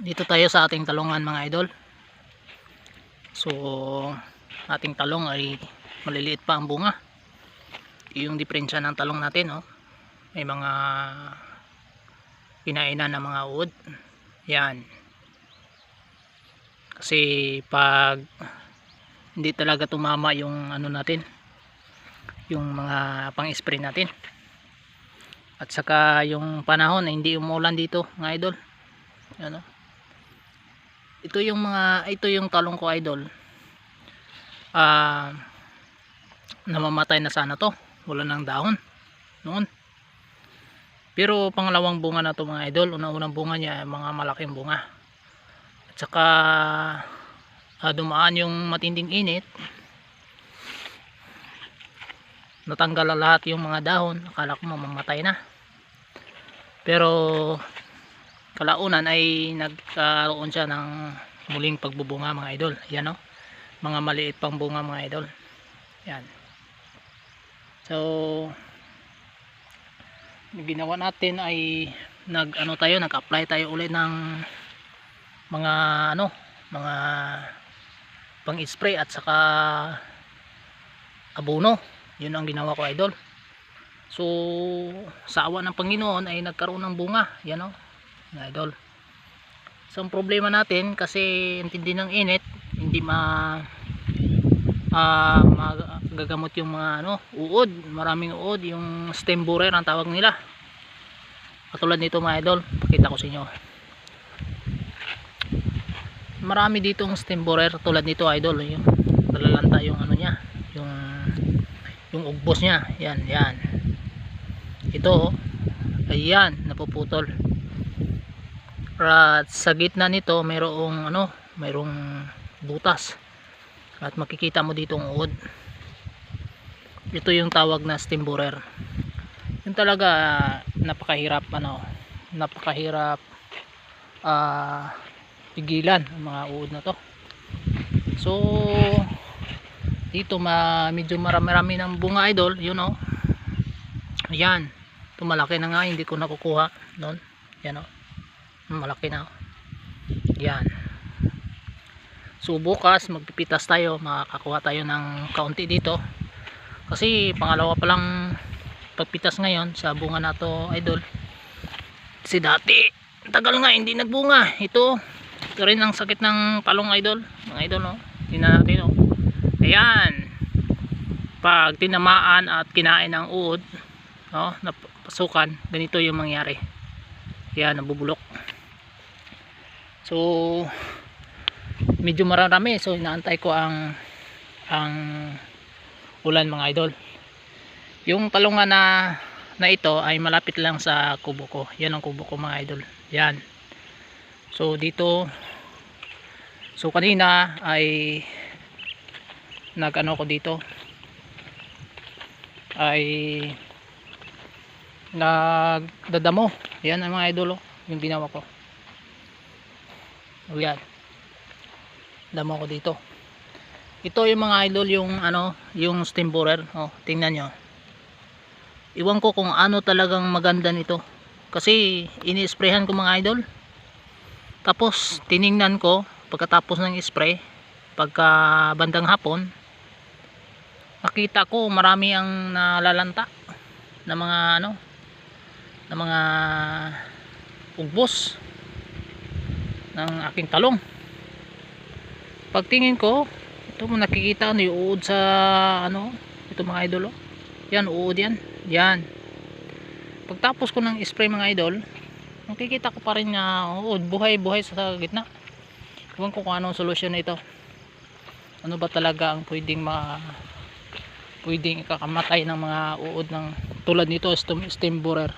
dito tayo sa ating talungan mga idol. So ating talong ay maliliit pa ang bunga. Yung diferensya ng talong natin oh. may mga kinainan ng mga uod yan. Kasi pag hindi talaga tumama yung ano natin yung mga pang spray natin. At saka yung panahon na hindi umulan dito mga idol ano? Ito yung mga ito yung talong ko idol. Ah namamatay na sana to. Wala nang dahon noon. Pero pangalawang bunga na to mga idol. Una-unang bunga niya mga malaking bunga. At saka ah, dumaan yung matinding init. Natanggal na lahat yung mga dahon. Akala ko mamamatay na. Pero kalaunan ay nagkaroon siya ng muling pagbubunga mga idol. Yan o mga maliit pang bunga mga idol. Yan. So ginawa natin ay nag ano tayo nag apply tayo ulit ng mga ano mga pang spray at saka abono. Yun ang ginawa ko idol. So sa awa ng Panginoon ay nagkaroon ng bunga. Yan o mga idol. So ang problema natin kasi intindi ng init hindi ma ah magagamot yung mga ano uod. Maraming uod yung stem borer ang tawag nila. Katulad nito mga idol pakita ko sa inyo. Marami dito ang stem borer tulad nito idol. Yung nalalanta yung ano niya yung yung ugbos niya. Yan yan. Ito oh. ayan napuputol at sa gitna nito mayroong ano mayroong butas. At makikita mo dito ang uod. Ito yung tawag na stem borer yun talaga ah, napakahirap ano napakahirap ah pigilan ang mga uod na to. So dito ma medyo marami-rami ng bunga idol yun oh yan ito malaki na nga hindi ko nakukuha noon yan oh malaki na. Oh. yan. So bukas magpipitas tayo. Makakakuha tayo ng kaunti dito. Kasi pangalawa pa lang pagpitas ngayon sa bunga na to idol. Si dati. Tagal nga hindi nagbunga. Ito ito rin ang sakit ng talong idol. Mga idol no tingnan natin oh. Ayan. Pag tinamaan at kinain ng uod no, napasukan ganito yung mangyari. Yan nabubulok so medyo mararami so inaantay ko ang ang ulan mga idol. Yung talungan na na ito ay malapit lang sa kubo ko. Yan ang kubo ko mga idol. Yan. So dito so kanina ay nag ano ko dito ay nagdadamo. Yan ang mga idol oh, yung ginawa ko o yan damo ko dito. Ito yung mga idol yung ano yung steam borer. Oh, tingnan nyo. Iwan ko kung ano talagang maganda nito. Kasi ini-sprayhan ko mga idol. Tapos tiningnan ko pagkatapos ng spray pagka bandang hapon nakita ko marami ang nalalanta na mga ano na mga ugbos ng aking talong. Pagtingin ko ito mo nakikita ano yung uod sa ano ito mga idol oh. yan uod yan. Yan. Pagtapos ko ng spray mga idol nakikita ko pa rin na uod buhay buhay sa gitna. Ewan ko kung anong solusyon na ito. Ano ba talaga ang pwedeng ma pwedeng ikakamatay ng mga uod ng tulad nito stem, stem borer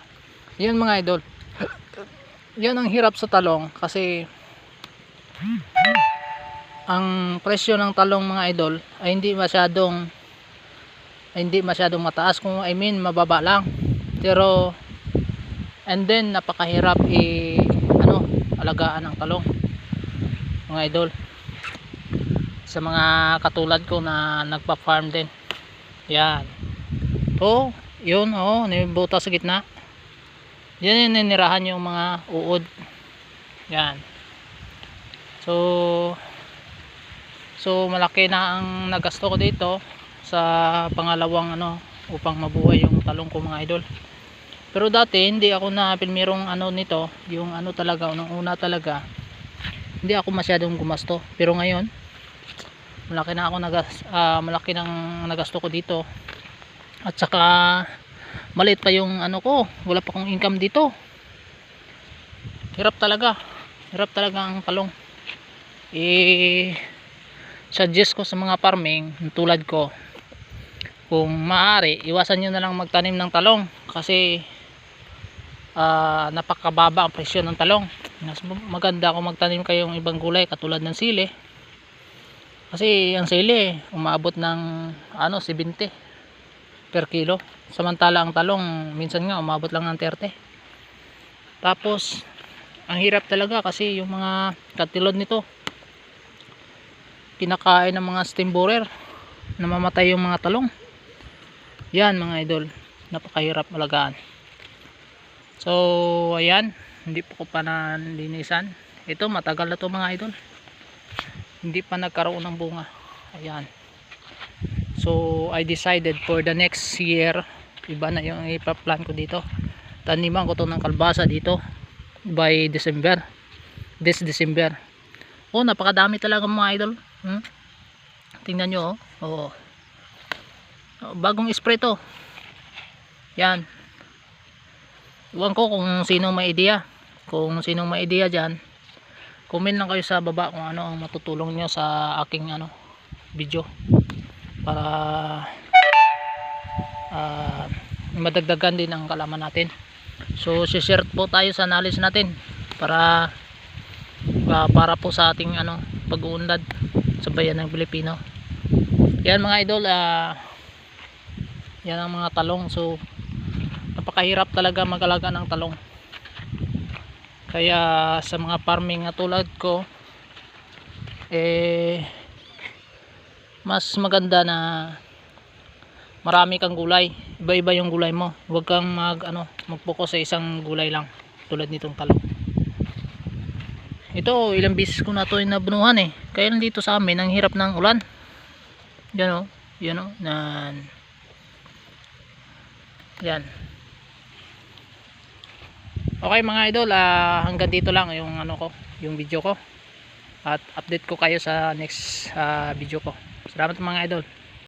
yan mga idol. Yan ang hirap sa talong kasi ang presyo ng talong mga idol ay hindi masyadong ay hindi masyadong mataas. Kung I mean mababa lang. Pero and then napakahirap i ano alagaan ng talong mga idol. Sa mga katulad ko na nagpa-farm din. Yan. Oh yun oh butas sa gitna. Yan yung ninirahan yung mga uod. Yan so so malaki na ang nagasto ko dito sa pangalawang ano upang mabuhay yung talong ko mga idol. Pero dati hindi ako na pilmirong ano nito yung ano talaga unang una talaga hindi ako masyadong gumasto. Pero ngayon malaki na ako nagas, ah, malaki nang nagasto ko dito. At saka maliit pa yung ano ko wala pa akong income dito. Hirap talaga. Hirap talaga ang talong eh suggest ko sa mga farming tulad ko kung maaari iwasan nyo na lang magtanim ng talong kasi ah, napakababa ang presyo ng talong. Mas maganda kung magtanim kayong ibang gulay katulad ng sili. Kasi ang sili umabot ng ano 70 per kilo. Samantala ang talong minsan nga umabot lang ng 30 tapos ang hirap talaga kasi yung mga katilod nito kinakain ng mga steam borer. Namamatay yung mga talong. Yan mga idol. Napakahirap alagaan. So ayan. Hindi po ko pa nalinisan. Ito matagal na to mga idol. Hindi pa nagkaroon ng bunga. Ayan. So I decided for the next year iba na yung ipaplan ko dito. Taniman ko to ng kalbasa dito by December. This December. Oh napakadami talaga mga idol hmm? tingnan nyo oh. Oh bagong spray to. Yan. Iwan ko kung sino may idea. Kung sinong may idea dyan comment lang kayo sa baba kung ano ang matutulong nyo sa aking ano video. Para ah, madagdagan din ang kalaman natin. So share po tayo sa knowledge natin para ah, para po sa ating ano pag-uunlad sa bayan ng Pilipino. Yan mga idol ah yan ang mga talong. So napakahirap talaga mag-alaga ng talong. Kaya sa mga farming na tulad ko eh mas maganda na marami kang gulay. Iba-iba yung gulay mo. Huwag kang mag ano mag-focus sa isang gulay lang tulad nitong talong ito ilang bisis ko na to nabunuhan eh. Kaya dito sa amin ang hirap ng ulan. Yan o yan o nan yan. Okay mga idol ah, hanggang dito lang yung ano ko yung video ko. At update ko kayo sa next ah, video ko. Salamat mga idol